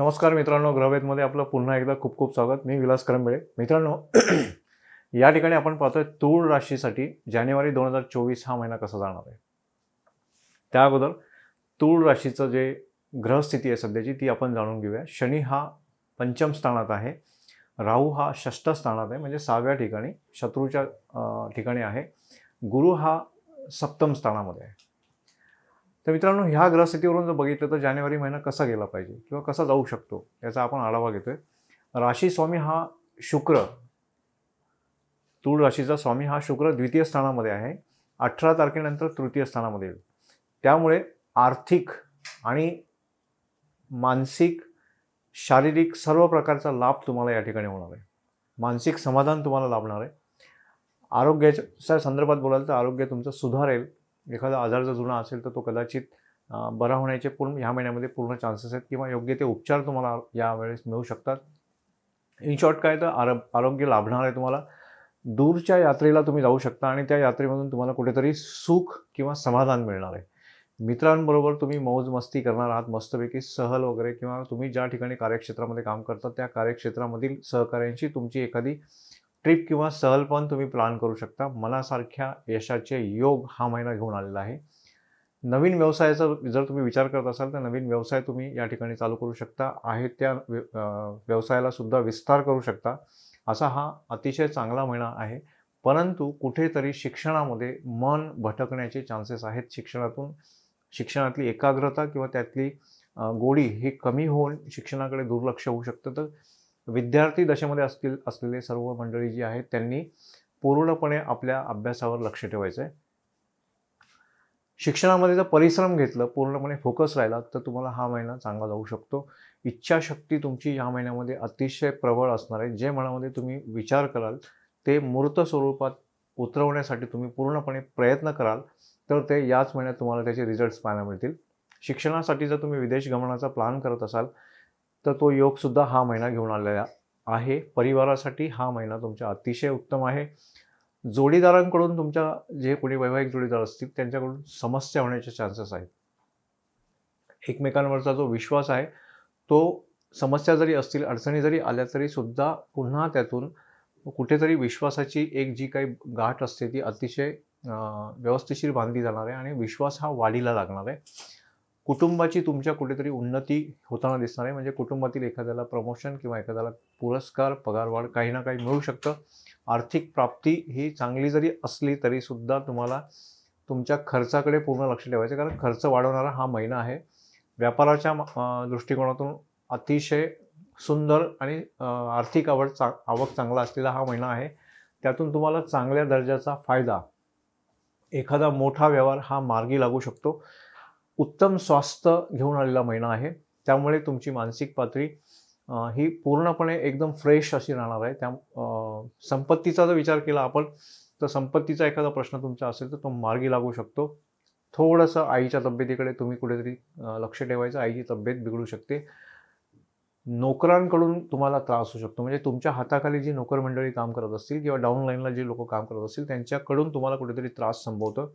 नमस्कार मित्रांनो ग्रहवेदमध्ये आपलं पुन्हा एकदा खूप खूप स्वागत. मी विलास करंबेळे. मित्रांनो या ठिकाणी आपण पाहतोय तूळ राशीसाठी जानेवारी दोन हजार चोवीस हा महिना कसा जाणार आहे? त्या अगोदर तूळ राशीचं जे ग्रहस्थिती आहे सध्याची ती आपण जाणून घेऊया. शनी हा पंचम स्थानात आहे. राहू हा षष्ठ स्थानात आहे म्हणजे सहाव्या ठिकाणी शत्रूच्या ठिकाणी आहे. गुरु हा सप्तम स्थानामध्ये आहे. तर मित्रांनो ह्या ग्रहस्थितीवरून जर बघितलं तर जानेवारी महिना कसा गेला पाहिजे किंवा कसा जाऊ शकतो याचा आपण आढावा घेतोय. राशी स्वामी हा शुक्र तूळ राशीचा स्वामी हा शुक्र द्वितीय स्थानामध्ये आहे. अठरा तारखेनंतर तृतीय स्थानामध्ये येईल. त्यामुळे आर्थिक आणि मानसिक शारीरिक सर्व प्रकारचा लाभ तुम्हाला या ठिकाणी होणार आहे. मानसिक समाधान तुम्हाला लाभणार आहे. आरोग्याच्या संदर्भात बोलाल तर आरोग्य तुमचं सुधारेल. एखादा आजार जर जुना असेल तर तो कदाचित बरा होण्याचे पूर्ण ह्या महिन्यामध्ये पूर्ण चान्सेस आहेत किंवा योग्य ते उपचार तुम्हाला यावेळेस मिळू शकतात. इन शॉर्ट काय तर आरो आरोग्य लाभणार आहे तुम्हाला. दूरच्या यात्रेला तुम्ही जाऊ शकता आणि त्या यात्रेमधून तुम्हाला कुठेतरी सुख किंवा समाधान मिळणार आहे. मित्रांबरोबर तुम्ही मौज मस्ती करणार आहात मस्तपैकी सहल वगैरे किंवा तुम्ही ज्या ठिकाणी कार्यक्षेत्रामध्ये काम करता त्या कार्यक्षेत्रामधील सहकाऱ्यांशी तुमची एखादी ट्रिप किंवा सहल पण तुम्ही प्लॅन करू शकता. मनासारख्या यशाचे योग हा महिना घेऊन आलेला आहे. नवीन व्यवसायाचा जर तुम्ही विचार करत असाल तर नवीन व्यवसाय तुम्ही या ठिकाणी चालू करू शकता. आहे त्या व्य- व्यवसायाला सुद्धा विस्तार करू शकता. असा हा अतिशय चांगला महिना आहे. परंतु कुठेतरी शिक्षणामध्ये मन भटकण्याचे चान्सेस आहेत. शिक्षणातून शिक्षणातली एकाग्रता किंवा त्यातली गोडी ही कमी होऊन शिक्षणाकडे दुर्लक्ष होऊ शकतं. तर विद्यार्थी दशेमध्ये असतील असलेले सर्व मंडळी जी आहेत त्यांनी पूर्णपणे आपल्या अभ्यासावर लक्ष ठेवायचं आहे शिक्षणामध्ये जर परिश्रम घेतलं पूर्णपणे फोकस राहिला तर तुम्हाला हा महिना चांगला जाऊ शकतो. इच्छाशक्ती तुमची या महिन्यामध्ये अतिशय प्रबळ असणार आहे. जे मनामध्ये तुम्ही विचार कराल ते मूर्त स्वरूपात उतरवण्यासाठी तुम्ही पूर्णपणे प्रयत्न कराल तर ते याच महिन्यात तुम्हाला त्याचे रिझल्ट्स पाहायला मिळतील. शिक्षणासाठी जर तुम्ही विदेश गमनाचा प्लॅन करत असाल तर तो योगसुद्धा हा महिना घेऊन आलेला आहे. परिवारासाठी हा महिना तुमचा अतिशय उत्तम आहे. जोडीदारांकडून तुमच्या जे कोणी वैवाहिक जोडीदार असतील त्यांच्याकडून समस्या होण्याचे चान्सेस आहेत. एकमेकांवरचा जो विश्वास आहे तो समस्या जरी असतील अडचणी जरी आल्या तरी सुद्धा पुन्हा त्यातून कुठेतरी विश्वासाची एक जी काही गाठ असते ती अतिशय व्यवस्थिशीर बांधली जाणार आहे आणि विश्वास हा वाढीला लागणार आहे. कुटुंबाची तुमच्या कुठेतरी उन्नती होताना दिसणार आहे. म्हणजे कुटुंबातील एखाद्याला प्रमोशन किंवा एखाद्याला पुरस्कार पगारवाढ काही ना काही मिळू शकतं. आर्थिक प्राप्ती ही चांगली जरी असली तरीसुद्धा तुम्हाला तुमच्या खर्चाकडे पूर्ण लक्ष ठेवायचं कारण खर्च वाढवणारा हा महिना आहे. व्यापाराच्या दृष्टिकोनातून अतिशय सुंदर आणि आर्थिक आवड चा आवक चांगला असलेला हा महिना आहे. त्यातून तुम्हाला चांगल्या दर्जाचा फायदा एखादा मोठा व्यवहार हा मार्गी लागू शकतो. उत्तम स्वास्थ्य घेऊन आलेला महिना आहे. त्यामुळे तुमची मानसिक पातळी ही पूर्णपणे एकदम फ्रेश अशी राहणार आहे. त्या संपत्तीचा जर विचार केला आपण तर संपत्तीचा एखादा प्रश्न तुमचा असेल तर तो मार्गी लागू शकतो. थोडंसं आईच्या तब्येतीकडे तुम्ही कुठेतरी लक्ष ठेवायचं आईची तब्येत बिघडू शकते. नोकरांकडून तुम्हाला त्रास होऊ शकतो. म्हणजे तुमच्या हाताखाली जी नोकर मंडळी काम करत असतील किंवा डाऊन लाईनला जे लोक काम करत असतील त्यांच्याकडून तुम्हाला कुठेतरी त्रास संभवतो.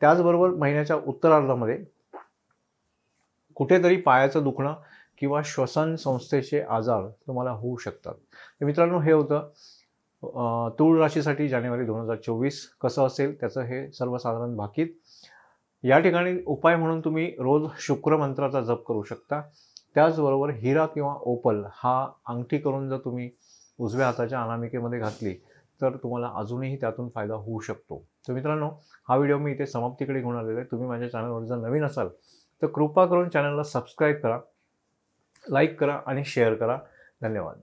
त्याचबरोबर महिन्याच्या उत्तरार्धामध्ये कुठेतरी पायाचं दुखणं किंवा श्वसन संस्थेचे आजार तुम्हाला होऊ शकतात. तर मित्रांनो हे होतं अं, तूळ राशीसाठी जानेवारी दोन हजार चोवीस कसं असेल त्याचं हे सर्वसाधारण भाकीत. या ठिकाणी उपाय म्हणून तुम्ही रोज शुक्र मंत्राचा जप करू शकता. त्याचबरोबर हिरा किंवा ओपल हा अंगठी करून जर तुम्ही उजव्या हाताच्या अनामिकेमध्ये घातली तर तुम्हाला अजूनही त्यातून फायदा होऊ शकतो. तर मित्रांनो हा व्हिडिओ मी इथे समाप्तीकडे घेऊन आलेला आहे. तुम्ही माझ्या चॅनलवर जर नवीन असाल तर कृपा करून चॅनलला सबस्क्राईब करा लाईक करा आणि शेअर करा. धन्यवाद.